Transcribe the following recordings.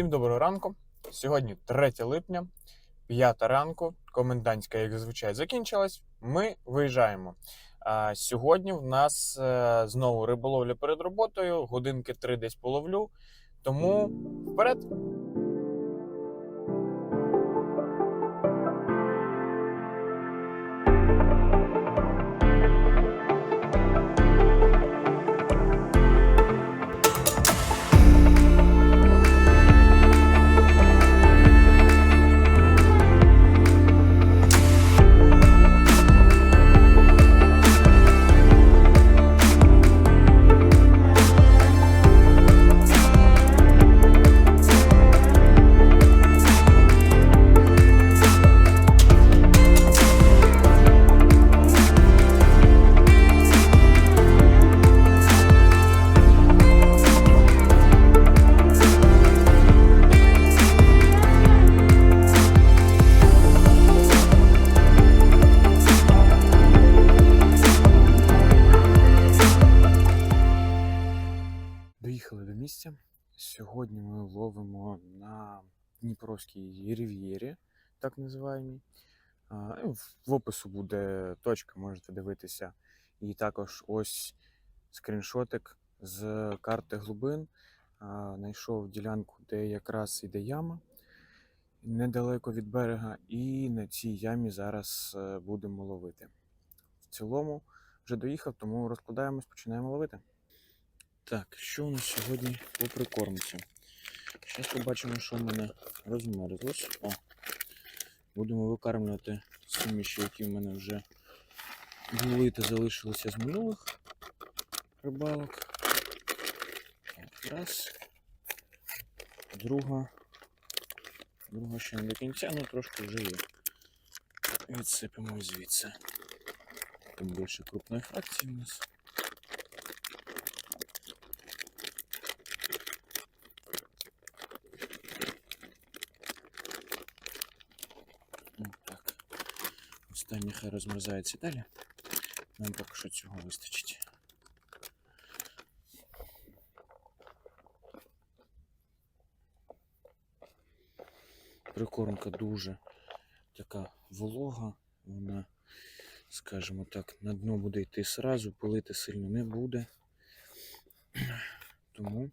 Всім доброго ранку. Сьогодні 3 липня, 5 ранку. Комендантська, як зазвичай, закінчилась. Ми виїжджаємо. А, сьогодні в нас е, знову риболовля перед роботою. Годинки 3 десь половлю. Тому вперед! В в опису буде точка, можете дивитися. І також ось скріншотик з карти глибин. А, Знайшов ділянку, де якраз іде яма недалеко від берега, і на цій ямі зараз е, будемо ловити. В цілому вже доїхав, тому розкладаємось, починаємо ловити. Так, що у нас сьогодні по прикормці? Зараз побачимо, що в мене розмерзлось. Будемо викармлювати суміші, які в мене вже були та залишилися з минулих рибалок. Так, раз. Друга. Друга ще не до кінця, ну трошки вже є. Відсипемо звідси. Тим більше крупної фракції у нас. Ну, так. Останнє хай розмерзається далі. Нам поки що цього вистачить. Прикормка дуже така волога, вона, скажімо так, на дно буде йти сразу, пилити сильно не буде. Тому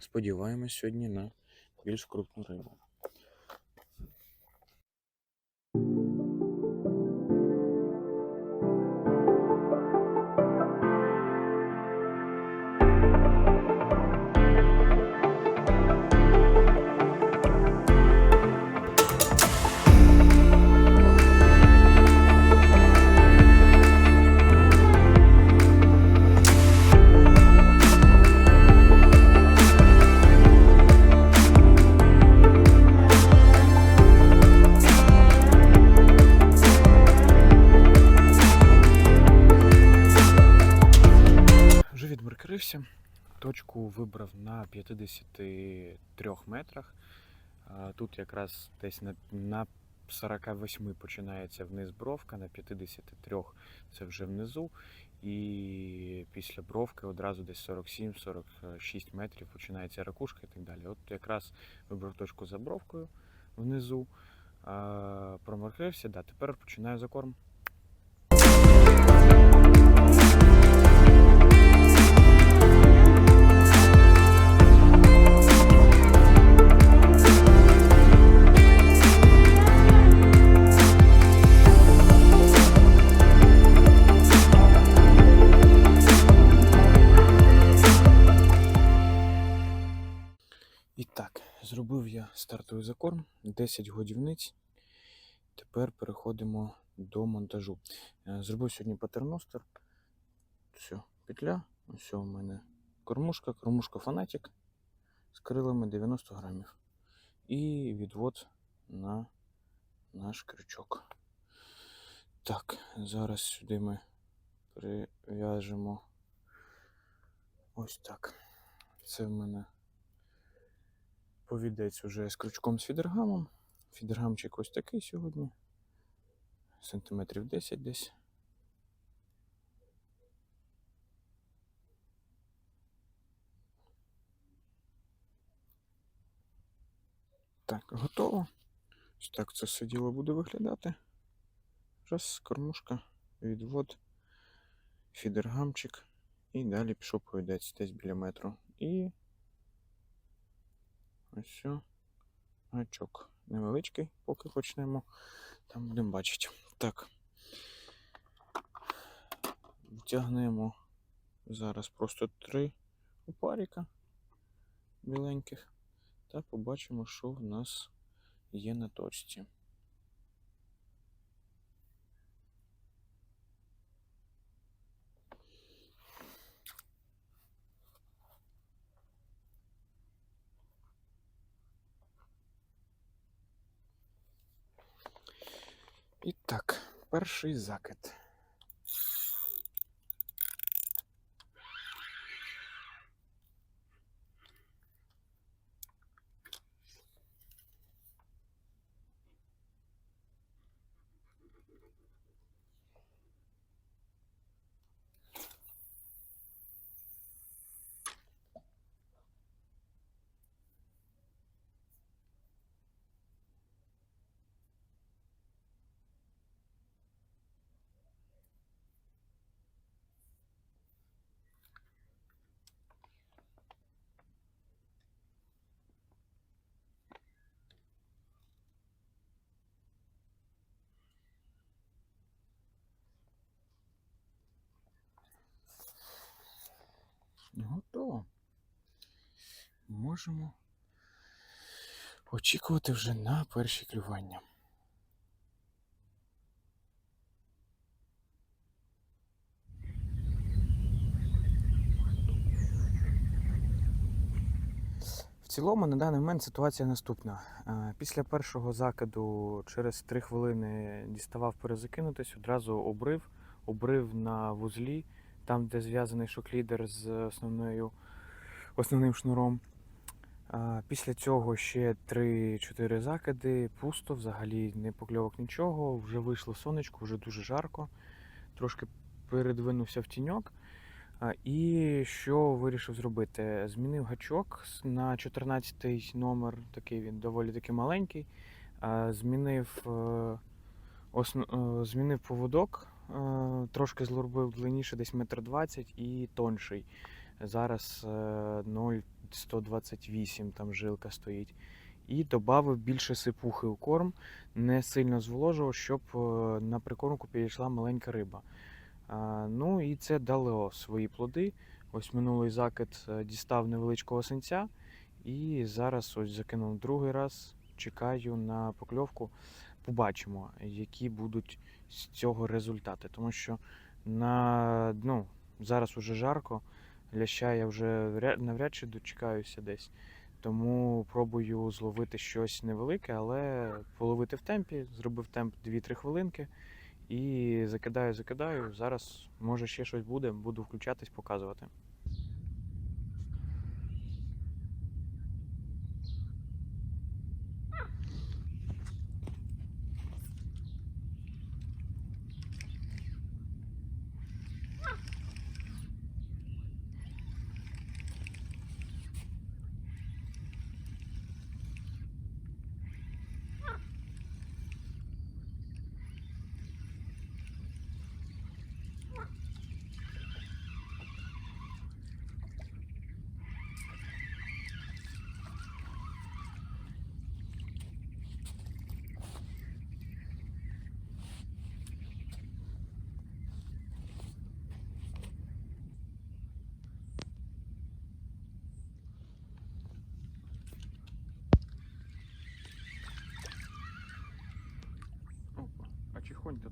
сподіваємось сьогодні на більш крупну рибу. Вибрав на 53 метрах. Тут якраз десь на, на 48 починається вниз бровка, на 53 це вже внизу. І після бровки одразу десь 47-46 метрів починається ракушка і так далі. От якраз вибрав точку за бровкою внизу, а, да, тепер починаю закорм. 10 годівниць. Тепер переходимо до монтажу. Е, Зробив сьогодні патерностер. Все, петля. Ось у мене кормушка, кормушка фанатик з крилами 90 грамів. І відвод на наш крючок. Так, зараз сюди ми прив'яжемо ось так. Це в мене повідець уже з крючком з фідергамом. Фідергамчик ось такий сьогодні. Сантиметрів 10 десь. Так, готово. Ось так це все діло буде виглядати. Раз, кормушка, відвод, фідергамчик. І далі пішов повідець десь біля метру. І ось все. Гачок невеличкий, поки почнемо. Там будемо бачити. Так. Втягнемо зараз просто три опаріка біленьких. Та побачимо, що в нас є на точці. І так, перший закид. Готово. Можемо очікувати вже на перші клювання. В цілому на даний момент ситуація наступна. Е, Після першого закиду через 3 хвилини діставав перезакинутись, одразу обрив, обрив на вузлі, там, де зв'язаний шоклідер з основною, основним шнуром. Після цього ще 3-4 закиди, пусто, взагалі не покльовок нічого. Вже вийшло сонечко, вже дуже жарко. Трошки передвинувся в тіньок. І що вирішив зробити? Змінив гачок на 14-й номер, такий він доволі таки маленький. Змінив, е, е, змінив поводок, трошки зробив длинніше, десь метр двадцять і тонший. Зараз е, 0,128 там жилка стоїть. І додав більше сипухи у корм, не сильно зволожував, щоб е, на прикормку підійшла маленька риба. Ну і це дало свої плоди. Ось минулий закид е, дістав невеличкого синця, і зараз ось закинув другий раз. Чекаю на покльовку. Побачимо, які будуть з цього результати. Тому що на, ну, зараз уже жарко, ляща я вже навряд чи дочекаюся десь. Тому пробую зловити щось невелике, але половити в темпі. Зробив темп 2-3 хвилинки. І закидаю, закидаю. Зараз може ще щось буде, буду включатись, показувати.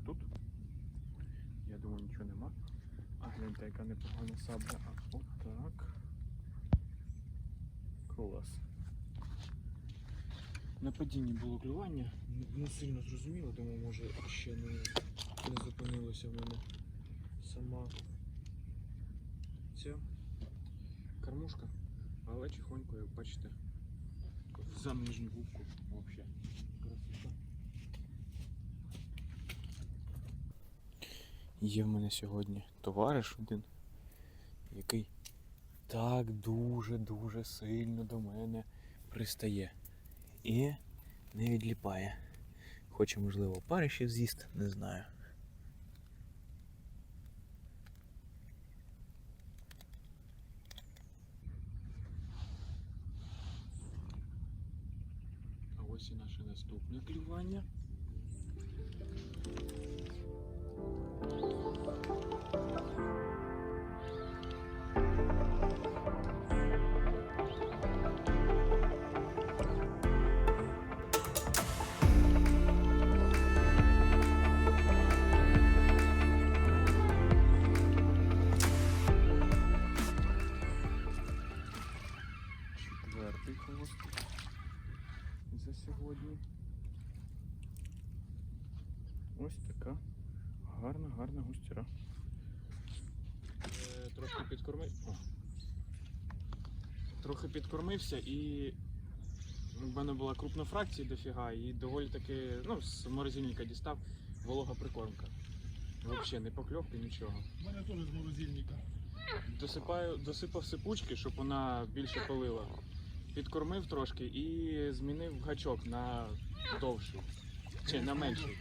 Тут? Я думаю, нічого нема. А гляньте, яка непогана сабля. А отак. Клас. На падінні було клювання, не- сильно зрозуміло, тому може ще не, не зупинилося в мене сама ця кормушка, але чихонько, як бачите, за нижню губку взагалі. Є в мене сьогодні товариш один, який так дуже-дуже сильно до мене пристає. і не відліпає. Хоче, можливо, пари ще з'їсти, не знаю. Сьогодні. Ось така гарна, гарна густіра. Е, Трошки підкормив. О. Трохи підкормився і в мене була крупна фракція дофіга, і доволі таки, ну, з морозильника дістав волога прикормка. Взагалі, не покльовки, нічого. У мене теж з морозильника. Досипаю, досипав сипучки, щоб вона більше палила. Підкормив трошки і змінив гачок на довший. Чи на менший.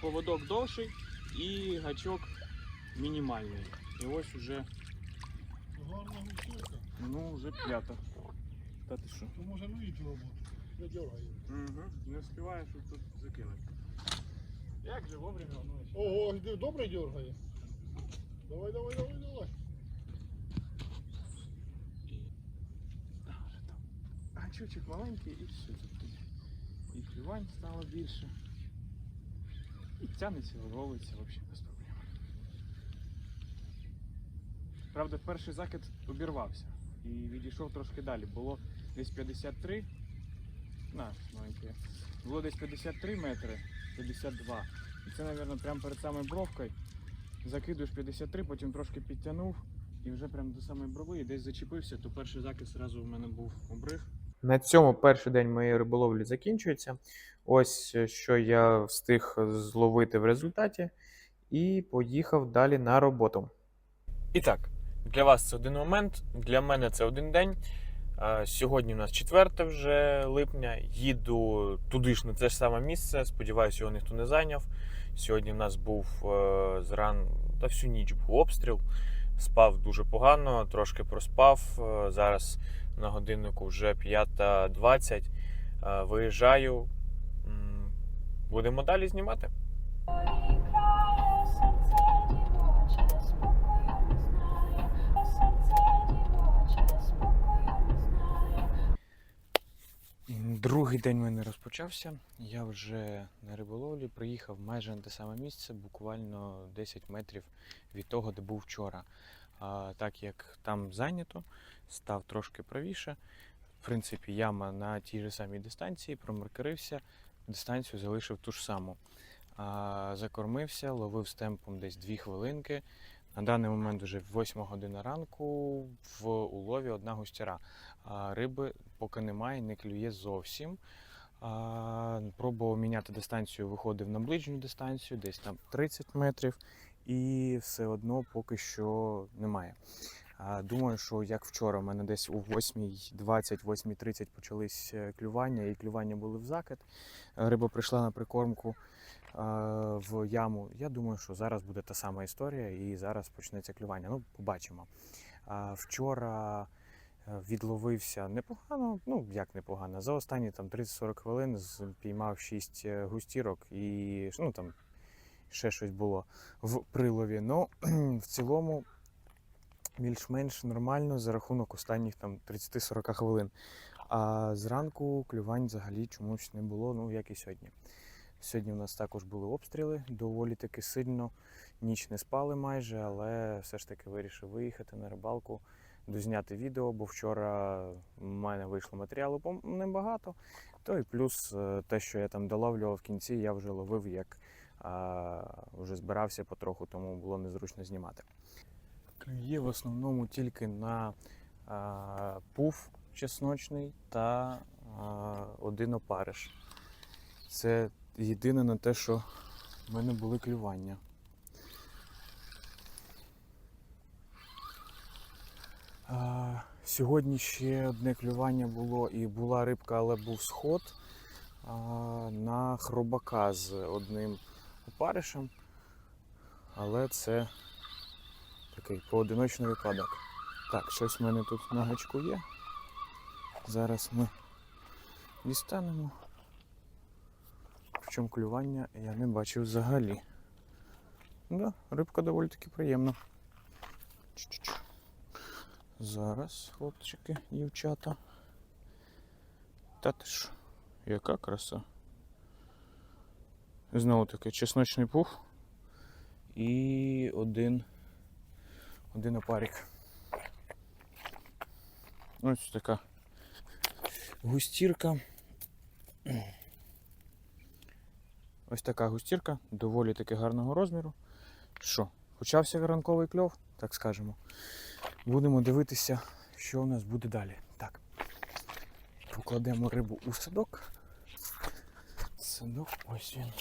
Поводок довший і гачок мінімальний. І ось уже, Гарна густерка. ну, вже п'ята. Та ти що? То може ну і цю роботу. Не дергає. Угу. Не встигаю, щоб тут закинути. Як же вовремя воно ось. Ого, добре дергає. Давай, давай, давай, давай. І... А, вже там. Гачочок маленький і все тут. І клювань стало більше. І тянеться, виловиться взагалі без проблем. Правда, перший закид обірвався і відійшов трошки далі. Було десь 53. На, маленьке. Було десь 53 метри, 52. І це, мабуть, прямо перед самою бровкою. Закидуєш 53, потім трошки підтягнув і вже прямо до самої брови і десь зачепився, то перший закид одразу в мене був обрив. На цьому перший день моєї риболовлі закінчується. Ось е, що я встиг зловити в результаті, і поїхав далі на роботу. І так, для вас це один момент, для мене це один день. Сьогодні у нас 4 вже липня. Їду туди ж на те ж саме місце. Сподіваюся, його ніхто не зайняв. Сьогодні в нас був е, зран та всю ніч був обстріл. Спав дуже погано, трошки проспав. Е, Зараз на годиннику вже 5.20. Е, Виїжджаю. Будемо далі знімати. Другий день в мене розпочався. Я вже на риболовлі приїхав майже на те саме місце, буквально 10 метрів від того, де був вчора. А, так як там зайнято, став трошки правіше. В принципі, яма на тій же самій дистанції, промаркерився, дистанцію залишив ту ж саму. А, закормився, ловив з темпом десь 2 хвилинки. На даний момент вже 8 година ранку в улові одна густяра. А, риби поки немає, не клює зовсім. А, пробував міняти дистанцію, виходив на ближню дистанцію, десь там 30 метрів, і все одно поки що немає. Думаю, що як вчора, у мене десь у 8.20, 8.30 почались е, клювання, і клювання були в закид. Риба прийшла на прикормку е, в яму. Я думаю, що зараз буде та сама історія, і зараз почнеться клювання. Ну, побачимо. Вчора е, відловився непогано, ну як непогано. За останні там 30-40 хвилин піймав 6 густірок і ну, там ще щось було в прилові. Ну, в цілому більш-менш нормально за рахунок останніх там 30-40 хвилин. А зранку клювань взагалі чомусь не було, ну як і сьогодні. Сьогодні у нас також були обстріли, доволі таки сильно. Ніч не спали майже, але все ж таки вирішив виїхати на рибалку, дозняти відео, бо вчора в мене вийшло матеріалу небагато. То і плюс е, те, що я там доловлював в кінці, я вже ловив як а, вже збирався потроху, тому було незручно знімати. Клює в основному тільки на а, пуф чесночний та а, один опариш. Це єдине на те, що в мене були клювання. А, сьогодні ще одне клювання було і була рибка, але був сход. а, на хробака з одним опаришем, але це такий поодиночний випадок. Так, щось в мене тут на гачку є. Зараз ми дістанемо. Причому клювання я не бачив взагалі. Да, рибка доволі таки приємна. Чу-чу-чу. Зараз, хлопчики, дівчата. Та ти ж, яка краса. Знову таки чесночний пух і один, один опарик. Ось така густірка. Ось така густірка, доволі таки гарного розміру. Що, почався ранковий кльов, так скажемо. Будемо дивитися, що у нас буде далі. Так. Покладемо рибу у садок. Садок, ось він.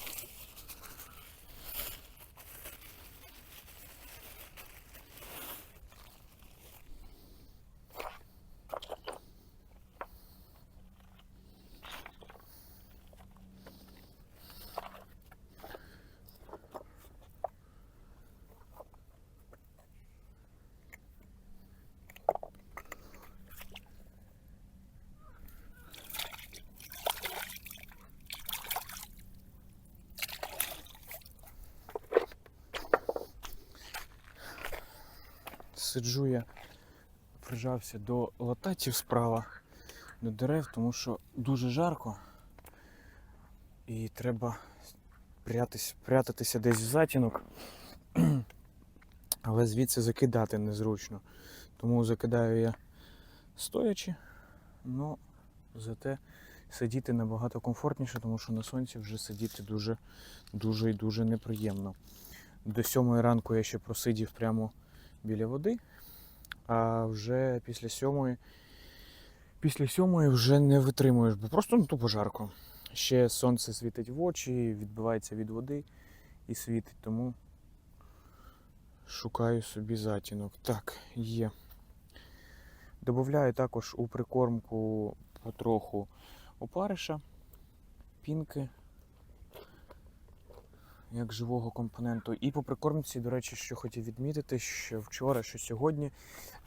Сиджу я, прижався до лататів справа, до дерев, тому що дуже жарко. І треба прятись, прятатися десь в затінок. Але звідси закидати незручно. Тому закидаю я стоячи, але зате сидіти набагато комфортніше, тому що на сонці вже сидіти дуже дуже і дуже неприємно. До сьомої ранку я ще просидів прямо біля води, а вже після сьомої, після сьомої вже не витримуєш, бо просто ну, тупо жарко. Ще сонце світить в очі, відбивається від води і світить, тому шукаю собі затінок. Так, є. Добавляю також у прикормку потроху опариша, пінки як живого компоненту. І по прикормці, до речі, що хотів відмітити, що вчора, що сьогодні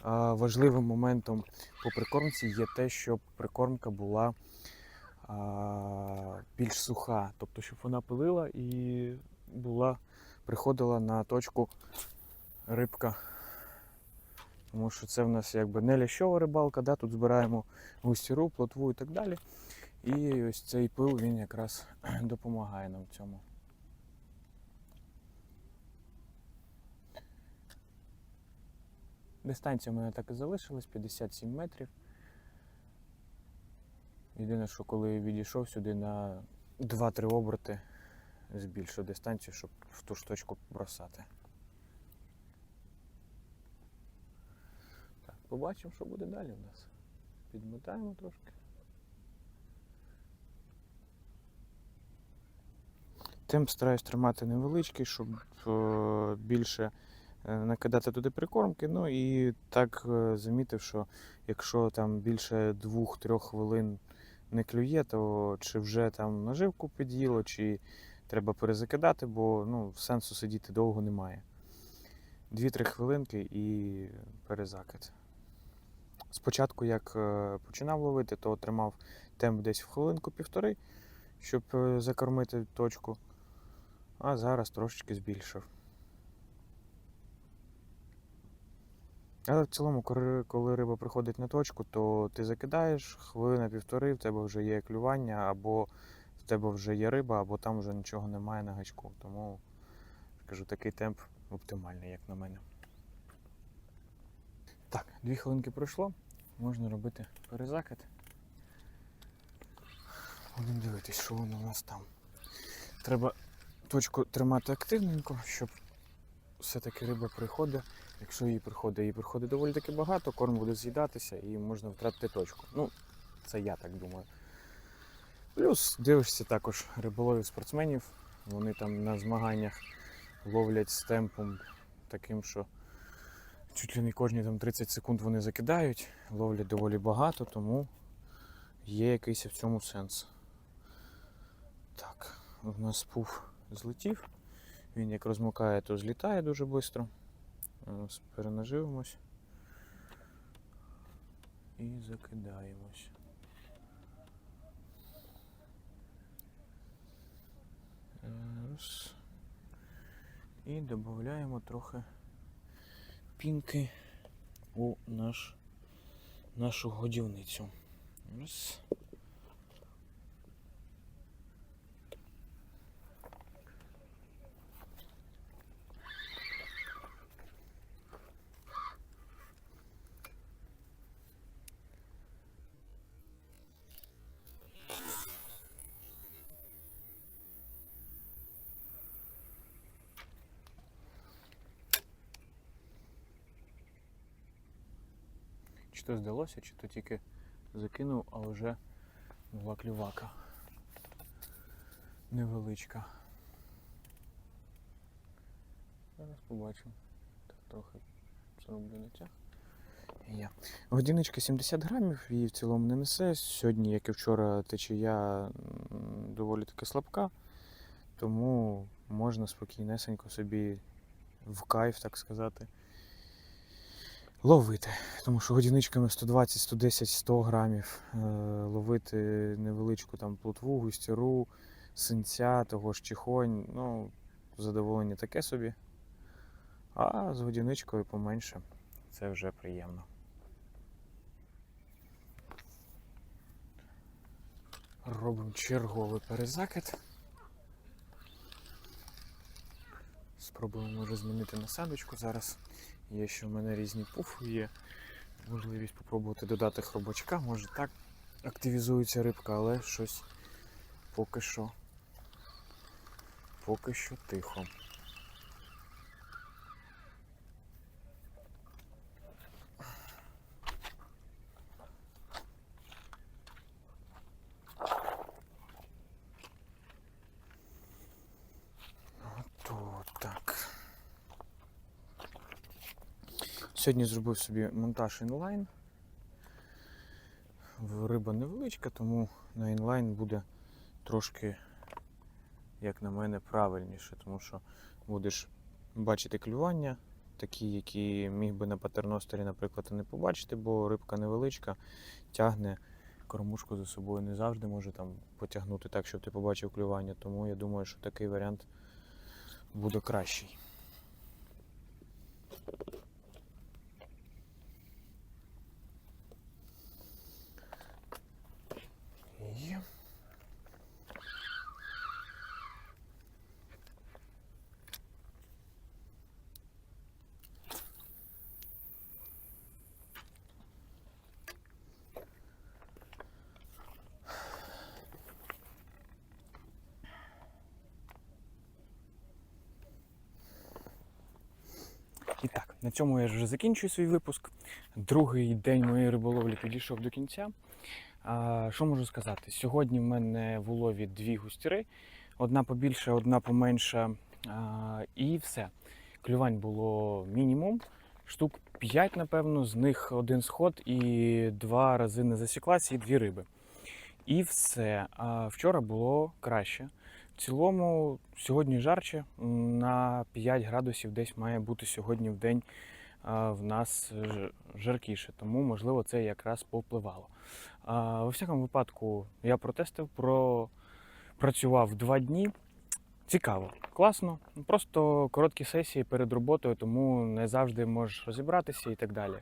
важливим моментом по прикормці є те, щоб прикормка була більш суха, тобто, щоб вона пилила і була, приходила на точку рибка. Тому що це в нас якби не лящова рибалка, да? тут збираємо густіру, плотву і так далі. І ось цей пил він якраз допомагає нам в цьому. Дистанція у мене так і залишилась 57 метрів. Єдине, що коли відійшов сюди на 2-3 оберти, збільшив дистанцію, щоб в ту ж точку бросати. Так, побачимо, що буде далі у нас. Підмотаємо трошки. Темп стараюсь тримати невеличкий, щоб е, більше накидати туди прикормки. Ну і так е, замітив, що якщо там більше 2-3 хвилин не клює, то чи вже там наживку під'їло, чи треба перезакидати, бо ну, сенсу сидіти довго немає. 2-3 хвилинки і перезакид. Спочатку, як е, починав ловити, то тримав темп десь в хвилинку-півтори, щоб е, закормити точку, а зараз трошечки збільшив. Але в цілому, коли- риба приходить на точку, то ти закидаєш хвилина-півтори, в тебе вже є клювання, або в тебе вже є риба, або там вже нічого немає на гачку. Тому кажу, такий темп оптимальний, як на мене. Так, дві хвилинки пройшло, можна робити перезакид. Будемо дивитись, що воно у нас там. Треба точку тримати активненько, щоб все-таки риба приходить. Якщо її приходить, її приходить доволі таки багато, корм буде з'їдатися і можна втратити точку. Ну, це я так думаю. Плюс дивишся також риболовів спортсменів. Вони там на змаганнях ловлять з темпом таким, що чуть ли не кожні там 30 секунд вони закидають, ловлять доволі багато, тому є якийсь в цьому сенс. Так, у нас пуф злетів. Він як розмокає, то злітає дуже швидко. Ось Перенаживимось. І закидаємось. І додаємо трохи пінки у наш, нашу годівницю. Раз. Чи то здалося, чи то тільки закинув, а вже була клювака. Невеличка. Зараз побачимо. Так, трохи зроблю натяг. Є. Годиночка 70 грамів, її в цілому не несе. Сьогодні, як і вчора, течія доволі таки слабка, тому можна спокійнесенько собі в кайф, так сказати, ловити. Тому що годиничками 120, 110, 100 грамів е, ловити невеличку там плотву, густіру, синця, того ж чихонь, ну, задоволення таке собі. А з годиничкою поменше. Це вже приємно. Робимо черговий перезакид. Спробуємо може змінити насадочку зараз. Є ще в мене різні пуфи, є можливість спробувати додати хробачка. Може так активізується рибка, але щось поки що. Поки що тихо. Отут так. Сьогодні зробив собі монтаж інлайн. Риба невеличка, тому на інлайн буде трошки, як на мене, правильніше, тому що будеш бачити клювання, такі, які міг би на патерностері, наприклад, не побачити, бо рибка невеличка, тягне кормушку за собою не завжди може там потягнути так, щоб ти побачив клювання. Тому я думаю, що такий варіант буде кращий. Є. І так, на цьому я вже закінчую свій випуск. Другий день моєї риболовлі підійшов до кінця. А, що можу сказати? Сьогодні в мене в улові дві густіри, одна побільша, одна поменша. А, і все. Клювань було мінімум. Штук 5, напевно, з них один сход і два рази не засіклася, і дві риби. І все. А вчора було краще. В цілому, сьогодні жарче. На 5 градусів десь має бути сьогодні в день в нас жаркіше, тому можливо це якраз повпливало. У всякому випадку я протестив, про... працював два дні. Цікаво, класно. Просто короткі сесії перед роботою, тому не завжди можеш розібратися і так далі.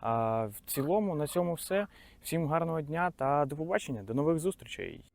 А в цілому на цьому все. Всім гарного дня та до побачення, до нових зустрічей.